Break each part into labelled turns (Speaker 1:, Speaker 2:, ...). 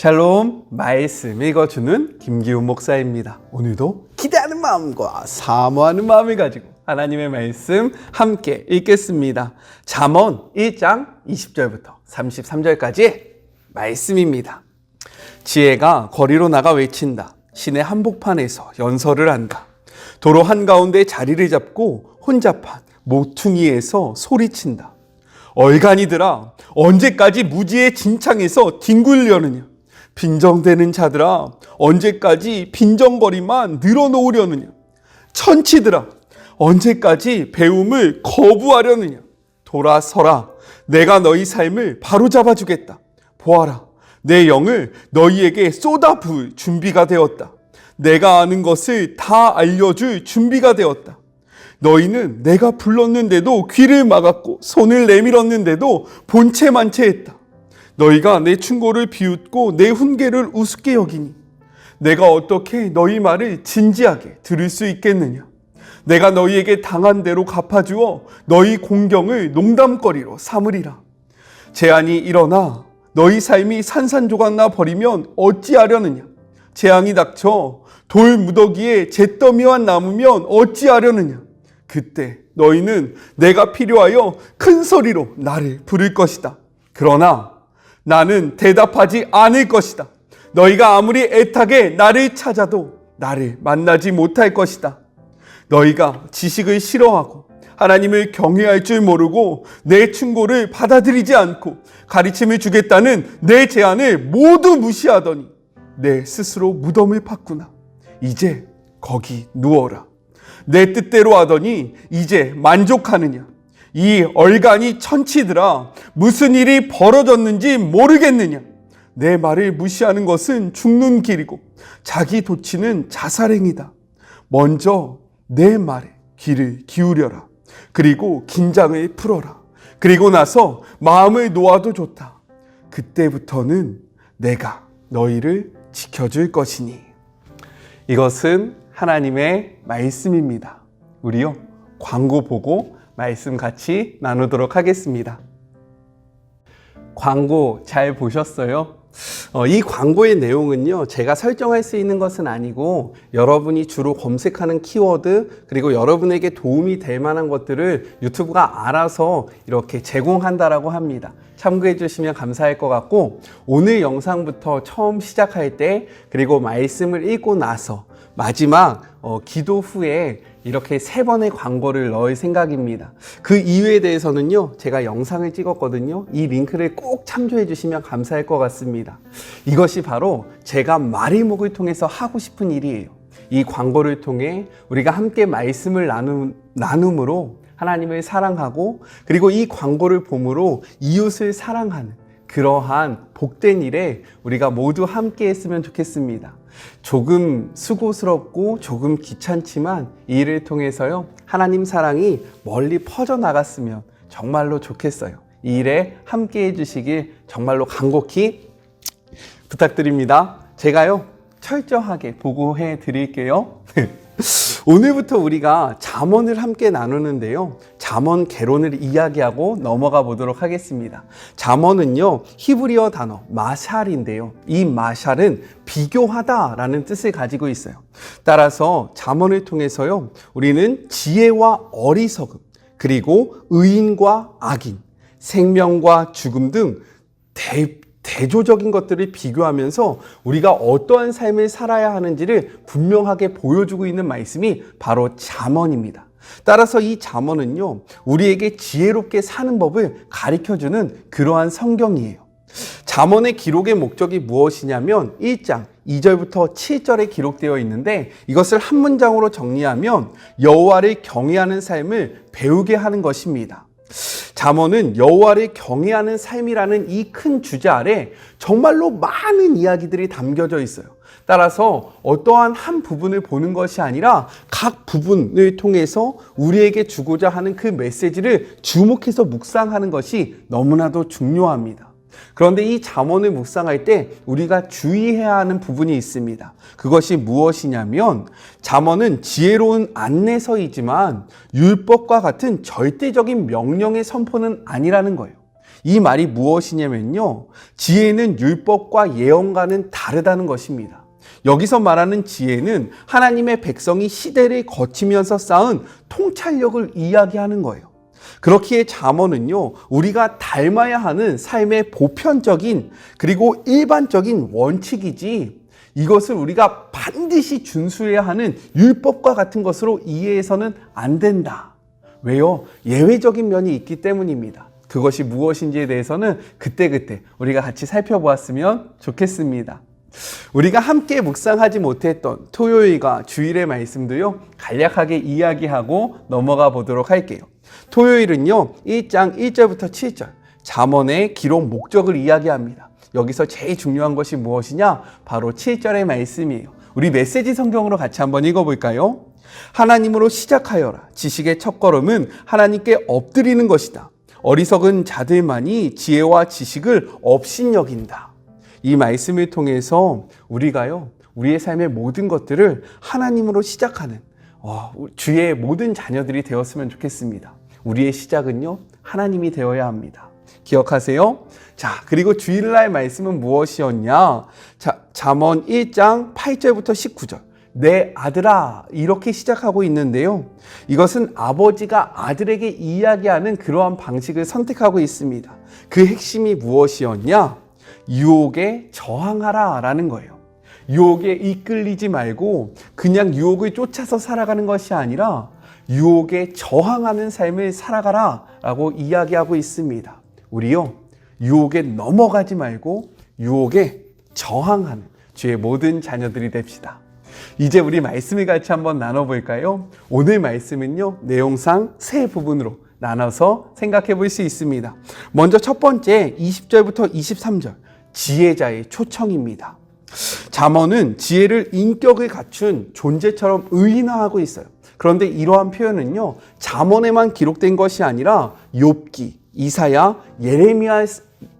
Speaker 1: 샬롬 말씀 읽어주는 김기훈 목사입니다. 오늘도 기대하는 마음과 사모하는 마음을 가지고 하나님의 말씀 함께 읽겠습니다. 잠언 1장 20절부터 33절까지의 말씀입니다. 지혜가 거리로 나가 외친다. 시내 한복판에서 연설을 한다. 도로 한가운데 자리를 잡고 혼잡한 모퉁이에서 소리친다. 얼간이들아, 언제까지 무지의 진창에서 뒹굴려느냐? 빈정대는 자들아, 언제까지 빈정거리만 늘어놓으려느냐? 천치들아, 언제까지 배움을 거부하려느냐? 돌아서라, 내가 너희 삶을 바로잡아 주겠다. 보아라, 내 영을 너희에게 쏟아부을 준비가 되었다. 내가 아는 것을 다 알려줄 준비가 되었다. 너희는 내가 불렀는데도 귀를 막았고 손을 내밀었는데도 본체만체 했다. 너희가 내 충고를 비웃고 내 훈계를 우습게 여기니 내가 어떻게 너희 말을 진지하게 들을 수 있겠느냐? 내가 너희에게 당한 대로 갚아주어 너희 공경을 농담거리로 삼으리라. 재앙이 일어나 너희 삶이 산산조각 나 버리면 어찌하려느냐? 재앙이 닥쳐 돌 무더기에 잿더미와 남으면 어찌하려느냐? 그때 너희는 내가 필요하여 큰 소리로 나를 부를 것이다. 그러나 나는 대답하지 않을 것이다. 너희가 아무리 애타게 나를 찾아도 나를 만나지 못할 것이다. 너희가 지식을 싫어하고 하나님을 경외할 줄 모르고 내 충고를 받아들이지 않고 가르침을 주겠다는 내 제안을 모두 무시하더니 내 스스로 무덤을 팠구나. 이제 거기 누워라. 내 뜻대로 하더니 이제 만족하느냐? 이 얼간이 천치들아 무슨 일이 벌어졌는지 모르겠느냐? 내 말을 무시하는 것은 죽는 길이고 자기 도치는 자살행이다. 먼저 내 말에 귀를 기울여라. 그리고 긴장을 풀어라. 그리고 나서 마음을 놓아도 좋다. 그때부터는 내가 너희를 지켜줄 것이니. 이것은 하나님의 말씀입니다. 우리요, 광고 보고 말씀 같이 나누도록 하겠습니다. 광고 잘 보셨어요? 어, 이 광고의 내용은요, 제가 설정할 수 있는 것은 아니고, 여러분이 주로 검색하는 키워드, 그리고 여러분에게 도움이 될 만한 것들을 유튜브가 알아서 이렇게 제공한다라고 합니다. 참고해 주시면 감사할 것 같고, 오늘 영상부터 처음 시작할 때, 그리고 말씀을 읽고 나서, 마지막 어, 기도 후에 이렇게 세 번의 광고를 넣을 생각입니다. 그 이유에 대해서는요, 제가 영상을 찍었거든요. 이 링크를 꼭 참조해 주시면 감사할 것 같습니다. 이것이 바로 제가 마리목을 통해서 하고 싶은 일이에요. 이 광고를 통해 우리가 함께 말씀을 나눔, 나눔으로 하나님을 사랑하고 그리고 이 광고를 봄으로 이웃을 사랑하는 그러한 복된 일에 우리가 모두 함께 했으면 좋겠습니다. 조금 수고스럽고 조금 귀찮지만 이 일을 통해서요, 하나님 사랑이 멀리 퍼져 나갔으면 정말로 좋겠어요. 이 일에 함께 해주시길 정말로 간곡히 부탁드립니다. 제가요, 철저하게 보고해 드릴게요. 오늘부터 우리가 잠언을 함께 나누는데요. 잠언 개론을 이야기하고 넘어가 보도록 하겠습니다. 잠언은요, 히브리어 단어 마샬인데요. 이 마샬은 비교하다라는 뜻을 가지고 있어요. 따라서 잠언을 통해서요, 우리는 지혜와 어리석음, 그리고 의인과 악인, 생명과 죽음 등 대, 대조적인 것들을 비교하면서 우리가 어떠한 삶을 살아야 하는지를 분명하게 보여주고 있는 말씀이 바로 잠언입니다. 따라서 이 잠언은요, 우리에게 지혜롭게 사는 법을 가르쳐 주는 그러한 성경이에요. 잠언의 기록의 목적이 무엇이냐면 1장 2절부터 7절에 기록되어 있는데 이것을 한 문장으로 정리하면 여호와를 경외하는 삶을 배우게 하는 것입니다. 잠언은 여호와를 경외하는 삶이라는 이 큰 주제 아래 정말로 많은 이야기들이 담겨져 있어요. 따라서 어떠한 한 부분을 보는 것이 아니라 각 부분을 통해서 우리에게 주고자 하는 그 메시지를 주목해서 묵상하는 것이 너무나도 중요합니다. 그런데 이 잠언을 묵상할 때 우리가 주의해야 하는 부분이 있습니다. 그것이 무엇이냐면 잠언은 지혜로운 안내서이지만 율법과 같은 절대적인 명령의 선포는 아니라는 거예요. 이 말이 무엇이냐면요. 지혜는 율법과 예언과는 다르다는 것입니다. 여기서 말하는 지혜는 하나님의 백성이 시대를 거치면서 쌓은 통찰력을 이야기하는 거예요. 그렇기에 잠언은요, 우리가 닮아야 하는 삶의 보편적인 그리고 일반적인 원칙이지 이것을 우리가 반드시 준수해야 하는 율법과 같은 것으로 이해해서는 안 된다. 왜요? 예외적인 면이 있기 때문입니다. 그것이 무엇인지에 대해서는 그때그때 우리가 같이 살펴보았으면 좋겠습니다. 우리가 함께 묵상하지 못했던 토요일과 주일의 말씀도요, 간략하게 이야기하고 넘어가 보도록 할게요. 토요일은요, 1장 1절부터 7절, 잠언의 기록 목적을 이야기합니다. 여기서 제일 중요한 것이 무엇이냐? 바로 7절의 말씀이에요. 우리 메시지 성경으로 같이 한번 읽어볼까요? 하나님으로 시작하여라. 지식의 첫걸음은 하나님께 엎드리는 것이다. 어리석은 자들만이 지혜와 지식을 업신여긴다. 이 말씀을 통해서 우리가요, 우리의 삶의 모든 것들을 하나님으로 시작하는 어, 주의 모든 자녀들이 되었으면 좋겠습니다. 우리의 시작은요, 하나님이 되어야 합니다. 기억하세요? 자, 그리고 주일날 말씀은 무엇이었냐? 자, 잠언 1장 8절부터 19절. 내 아들아 이렇게 시작하고 있는데요. 이것은 아버지가 아들에게 이야기하는 그러한 방식을 선택하고 있습니다. 그 핵심이 무엇이었냐? 유혹에 저항하라 라는 거예요. 유혹에 이끌리지 말고 그냥 유혹을 쫓아서 살아가는 것이 아니라 유혹에 저항하는 삶을 살아가라 라고 이야기하고 있습니다. 우리요 유혹에 넘어가지 말고 유혹에 저항하는 주의 모든 자녀들이 됩시다. 이제 우리 말씀을 같이 한번 나눠볼까요? 오늘 말씀은요 내용상 세 부분으로 나눠서 생각해 볼 수 있습니다. 먼저 첫 번째 20절부터 23절 지혜자의 초청입니다. 잠언은 지혜를 인격을 갖춘 존재처럼 의인화하고 있어요. 그런데 이러한 표현은요 잠언에만 기록된 것이 아니라 욥기, 이사야, 예레미야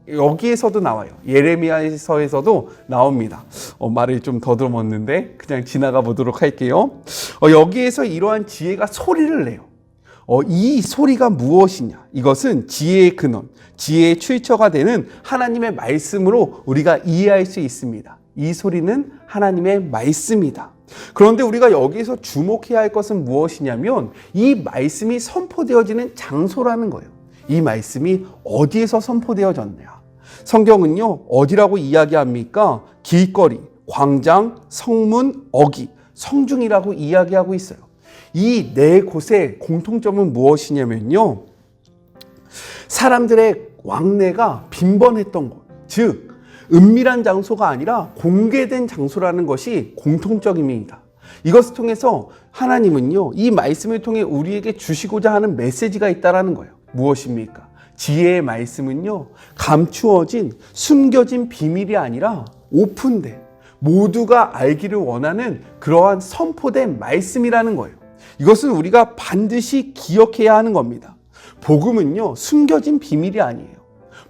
Speaker 1: 여기에서도 나와요. 예레미야서에서도 나옵니다. 어, 말을 좀 더듬었는데 그냥 지나가 보도록 할게요. 어, 여기에서 이러한 지혜가 소리를 내요. 어, 이 소리가 무엇이냐? 이것은 지혜의 근원, 지혜의 출처가 되는 하나님의 말씀으로 우리가 이해할 수 있습니다. 이 소리는 하나님의 말씀이다. 그런데 우리가 여기서 주목해야 할 것은 무엇이냐면 이 말씀이 선포되어지는 장소라는 거예요. 이 말씀이 어디에서 선포되어졌냐? 성경은요, 어디라고 이야기합니까? 길거리, 광장, 성문, 어기, 성중이라고 이야기하고 있어요. 이 네 곳의 공통점은 무엇이냐면요. 사람들의 왕래가 빈번했던 곳, 즉, 은밀한 장소가 아니라 공개된 장소라는 것이 공통적입니다. 이것을 통해서 하나님은요, 이 말씀을 통해 우리에게 주시고자 하는 메시지가 있다라는 거예요. 무엇입니까? 지혜의 말씀은요, 감추어진, 숨겨진 비밀이 아니라 오픈된, 모두가 알기를 원하는 그러한 선포된 말씀이라는 거예요. 이것은 우리가 반드시 기억해야 하는 겁니다. 복음은요, 숨겨진 비밀이 아니에요.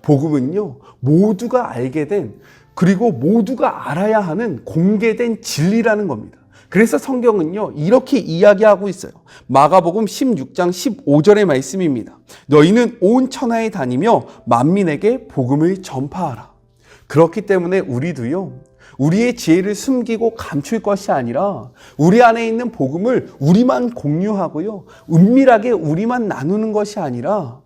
Speaker 1: 복음은요, 모두가 알게 된, 그리고 모두가 알아야 하는 공개된 진리라는 겁니다. 그래서 성경은요, 이렇게 이야기하고 있어요. 마가복음 16장 15절의 말씀입니다. 너희는 온 천하에 다니며 만민에게 복음을 전파하라. 그렇기 때문에 우리도요, 우리의 지혜를 숨기고 감출 것이 아니라 우리 안에 있는 복음을 우리만 공유하고요, 은밀하게 우리만 나누는 것이 아니라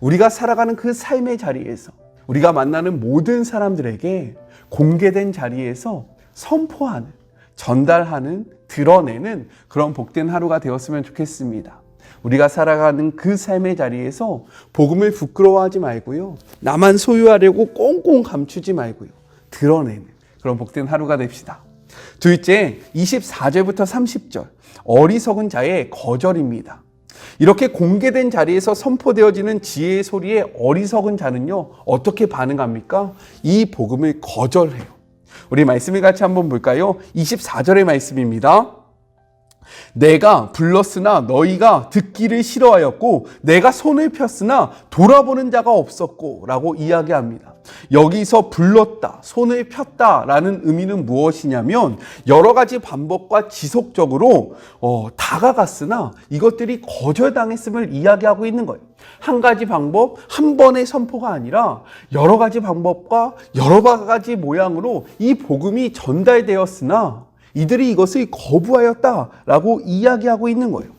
Speaker 1: 우리가 살아가는 그 삶의 자리에서 우리가 만나는 모든 사람들에게 공개된 자리에서 선포하는 전달하는, 드러내는 그런 복된 하루가 되었으면 좋겠습니다. 우리가 살아가는 그 삶의 자리에서 복음을 부끄러워하지 말고요. 나만 소유하려고 꽁꽁 감추지 말고요. 드러내는 그런 복된 하루가 됩시다. 둘째, 24절부터 30절. 어리석은 자의 거절입니다. 이렇게 공개된 자리에서 선포되어지는 지혜의 소리에 어리석은 자는요, 어떻게 반응합니까? 이 복음을 거절해요. 우리 말씀을 같이 한번 볼까요? 24절의 말씀입니다. 내가 불렀으나 너희가 듣기를 싫어하였고 내가 손을 폈으나 돌아보는 자가 없었고 라고 이야기합니다. 여기서 불렀다, 손을 폈다 라는 의미는 무엇이냐면 여러 가지 방법과 지속적으로 어, 다가갔으나 이것들이 거절당했음을 이야기하고 있는 거예요. 한 가지 방법, 한 번의 선포가 아니라 여러 가지 방법과 여러 가지 모양으로 이 복음이 전달되었으나 이들이 이것을 거부하였다라고 이야기하고 있는 거예요.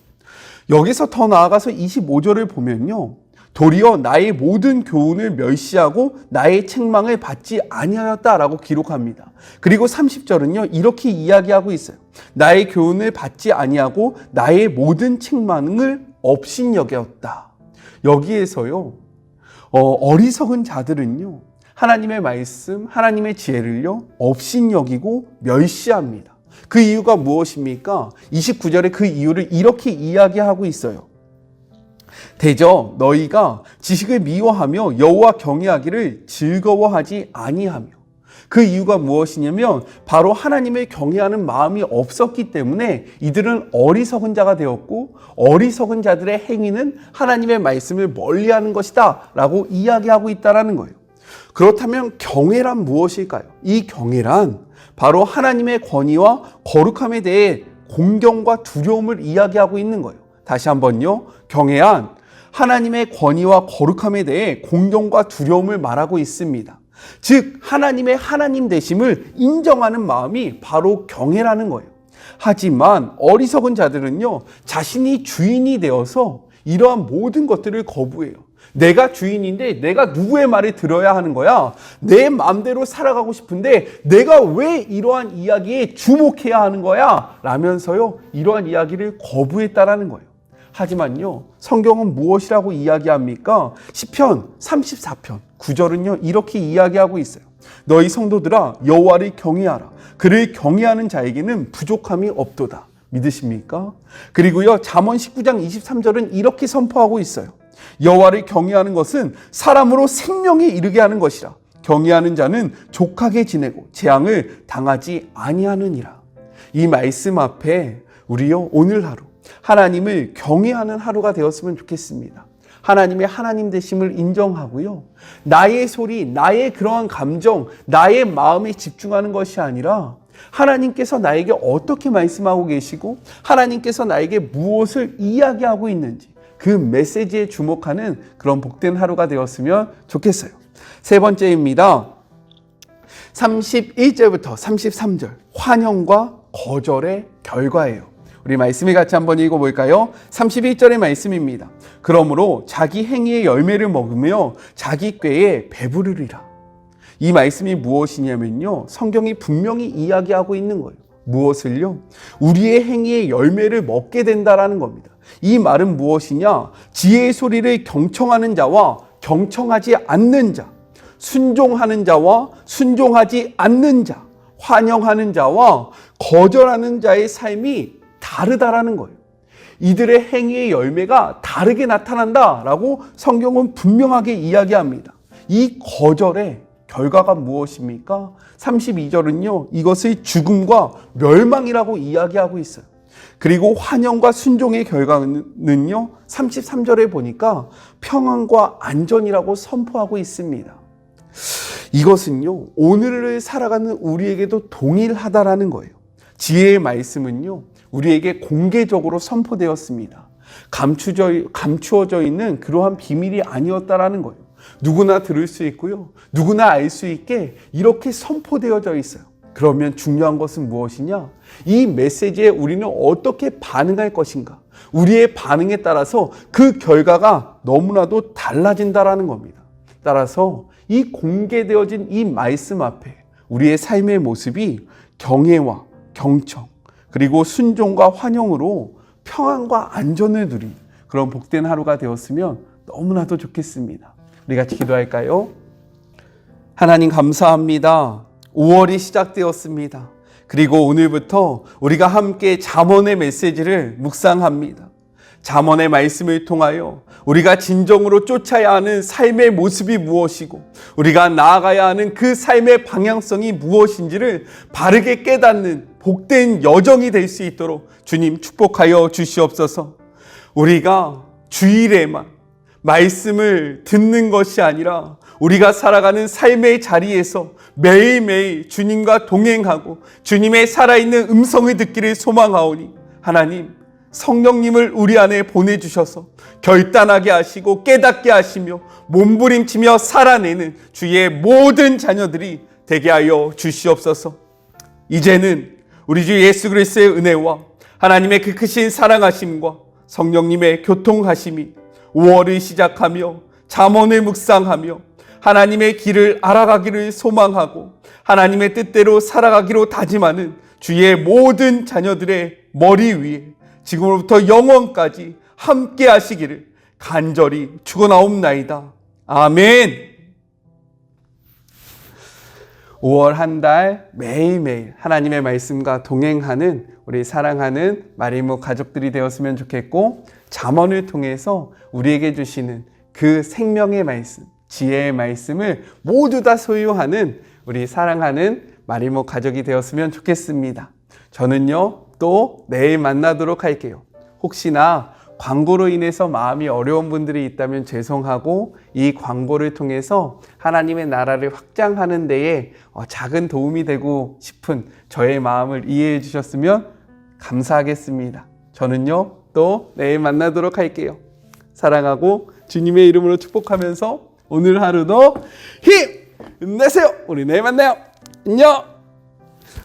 Speaker 1: 여기서 더 나아가서 25절을 보면요. 도리어 나의 모든 교훈을 멸시하고 나의 책망을 받지 아니하였다라고 기록합니다. 그리고 30절은요. 이렇게 이야기하고 있어요. 나의 교훈을 받지 아니하고 나의 모든 책망을 업신여겼다. 여기에서요. 어, 어리석은 자들은요. 하나님의 말씀, 하나님의 지혜를요. 업신여기고 멸시합니다. 그 이유가 무엇입니까? 29절에 그 이유를 이렇게 이야기하고 있어요. 대저 너희가 지식을 미워하며 여호와 경외하기를 즐거워하지 아니하며 그 이유가 무엇이냐면 바로 하나님을 경외하는 마음이 없었기 때문에 이들은 어리석은 자가 되었고 어리석은 자들의 행위는 하나님의 말씀을 멀리하는 것이다라고 이야기하고 있다라는 거예요. 그렇다면 경외란 무엇일까요? 이 경외란 바로 하나님의 권위와 거룩함에 대해 공경과 두려움을 이야기하고 있는 거예요. 다시 한번요. 경외한 하나님의 권위와 거룩함에 대해 공경과 두려움을 말하고 있습니다. 즉 하나님의 하나님 되심을 인정하는 마음이 바로 경외라는 거예요. 하지만 어리석은 자들은요. 자신이 주인이 되어서 이러한 모든 것들을 거부해요. 내가 주인인데 내가 누구의 말을 들어야 하는 거야? 내 마음대로 살아가고 싶은데 내가 왜 이러한 이야기에 주목해야 하는 거야? 라면서요. 이러한 이야기를 거부했다라는 거예요. 하지만요. 성경은 무엇이라고 이야기합니까? 시편 34편 9절은요. 이렇게 이야기하고 있어요. 너희 성도들아 여호와를 경외하라. 그를 경외하는 자에게는 부족함이 없도다. 믿으십니까? 그리고요. 잠언 19장 23절은 이렇게 선포하고 있어요. 여호와를 경외하는 것은 사람으로 생명에 이르게 하는 것이라. 경외하는 자는 족하게 지내고 재앙을 당하지 아니하느니라. 이 말씀 앞에 우리요 오늘 하루 하나님을 경외하는 하루가 되었으면 좋겠습니다. 하나님의 하나님 되심을 인정하고요. 나의 소리, 나의 그러한 감정, 나의 마음에 집중하는 것이 아니라 하나님께서 나에게 어떻게 말씀하고 계시고 하나님께서 나에게 무엇을 이야기하고 있는지 그 메시지에 주목하는 그런 복된 하루가 되었으면 좋겠어요. 세 번째입니다. 31절부터 33절 환영과 거절의 결과예요. 우리 말씀을 같이 한번 읽어볼까요? 31절의 말씀입니다. 그러므로 자기 행위의 열매를 먹으며 자기 꾀에 배부르리라. 이 말씀이 무엇이냐면요. 성경이 분명히 이야기하고 있는 거예요. 무엇을요? 우리의 행위의 열매를 먹게 된다라는 겁니다. 이 말은 무엇이냐? 지혜의 소리를 경청하는 자와 경청하지 않는 자, 순종하는 자와 순종하지 않는 자, 환영하는 자와 거절하는 자의 삶이 다르다라는 거예요. 이들의 행위의 열매가 다르게 나타난다라고 성경은 분명하게 이야기합니다. 이 거절의 결과가 무엇입니까? 32절은요, 이것의 죽음과 멸망이라고 이야기하고 있어요. 그리고 환영과 순종의 결과는요, 33절에 보니까 평안과 안전이라고 선포하고 있습니다. 이것은요, 오늘을 살아가는 우리에게도 동일하다라는 거예요. 지혜의 말씀은요, 우리에게 공개적으로 선포되었습니다. 감추져, 감추어져 있는 그러한 비밀이 아니었다라는 거예요. 누구나 들을 수 있고요. 누구나 알 수 있게 이렇게 선포되어져 있어요. 그러면 중요한 것은 무엇이냐? 이 메시지에 우리는 어떻게 반응할 것인가? 우리의 반응에 따라서 그 결과가 너무나도 달라진다라는 겁니다. 따라서 이 공개되어진 이 말씀 앞에 우리의 삶의 모습이 경애와 경청, 그리고 순종과 환영으로 평안과 안전을 누린 그런 복된 하루가 되었으면 너무나도 좋겠습니다. 우리 같이 기도할까요? 하나님 감사합니다. 5월이 시작되었습니다. 그리고 오늘부터 우리가 함께 잠언의 메시지를 묵상합니다. 잠언의 말씀을 통하여 우리가 진정으로 쫓아야 하는 삶의 모습이 무엇이고 우리가 나아가야 하는 그 삶의 방향성이 무엇인지를 바르게 깨닫는 복된 여정이 될 수 있도록 주님 축복하여 주시옵소서. 우리가 주일에만 말씀을 듣는 것이 아니라 우리가 살아가는 삶의 자리에서 매일매일 주님과 동행하고 주님의 살아있는 음성을 듣기를 소망하오니 하나님 성령님을 우리 안에 보내주셔서 결단하게 하시고 깨닫게 하시며 몸부림치며 살아내는 주의 모든 자녀들이 되게 하여 주시옵소서. 이제는 우리 주 예수 그리스도의 은혜와 하나님의 그 크신 사랑하심과 성령님의 교통하심이 5월을 시작하며 잠언을 묵상하며 하나님의 길을 알아가기를 소망하고 하나님의 뜻대로 살아가기로 다짐하는 주의 모든 자녀들의 머리 위에 지금으로부터 영원까지 함께 하시기를 간절히 축원하옵나이다. 아멘. 5월 한 달 매일매일 하나님의 말씀과 동행하는 우리 사랑하는 마리모 가족들이 되었으면 좋겠고 잠언을 통해서 우리에게 주시는 그 생명의 말씀, 지혜의 말씀을 모두 다 소유하는 우리 사랑하는 마리모 가족이 되었으면 좋겠습니다. 저는요 또 내일 만나도록 할게요. 혹시나 광고로 인해서 마음이 어려운 분들이 있다면 죄송하고 이 광고를 통해서 하나님의 나라를 확장하는 데에 어, 작은 도움이 되고 싶은 저의 마음을 이해해 주셨으면 감사하겠습니다. 저는요 또 내일 만나도록 할게요. 사랑하고 주님의 이름으로 축복하면서 오늘 하루도 힘 내세요. 우리 내일 만나요. 안녕.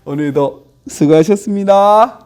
Speaker 1: 오늘도 수고하셨습니다.